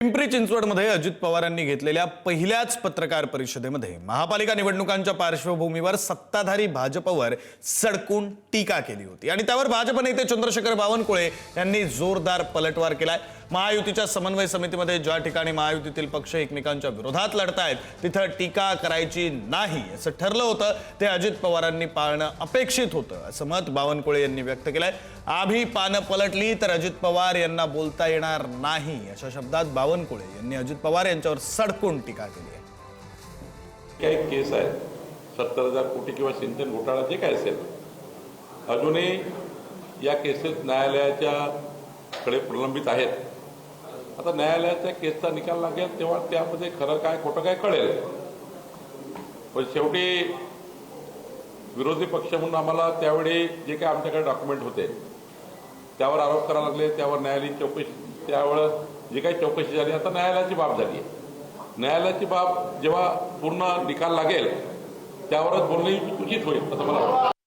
पिंपरी चिंचवडमध्ये अजित पवारांनी घेतलेल्या पहिल्याच पत्रकार परिषदेमध्ये महापालिका निवडणुकांच्या पार्श्वभूमीवर सत्ताधारी भाजपवर सडकून टीका केली होती. आणि त्यावर भाजप नेते चंद्रशेखर बावनकुळे यांनी जोरदार पलटवार केलाय. महायुतीच्या समन्वय समितीमध्ये ज्या ठिकाणी महायुतीतील पक्ष एकमेकांच्या विरोधात लढतायत तिथं टीका करायची नाही असं ठरलं होतं. ते अजित पवारांनी पाळणं अपेक्षित होतं असं मत बावनकुळे यांनी व्यक्त केलंय. आभी पानं पलटली तर अजित पवार यांना बोलता येणार नाही अशा शब्दात बावनकुळे यांनी अजित पवार यांच्यावर सडकून टीका केली आहे. काही केस आहे? सत्तर हजार कोटी किंवा सिंचन घोटाळा जे काय असेल? अजूनही या केसेस न्यायालयाच्या कडे प्रलंबित आहेत. आता न्यायालयाच्या केसचा निकाल लागेल तेव्हा त्यामध्ये खरं काय खोटं काय कळेल? पण शेवटी विरोधी पक्ष म्हणून आम्हाला त्यावेळी जे काही आमच्याकडे डॉक्युमेंट होते त्यावर आरोप करायला लागले त्यावर न्यायालयीन चौकशी त्यावेळेस जी काही चौकशी झाली आता न्यायालयाची बाब झाली आहे. न्यायालयाची बाब जेव्हा पूर्ण निकाल लागेल त्यावरच बोलणे उचित होईल असं मला वाटतं.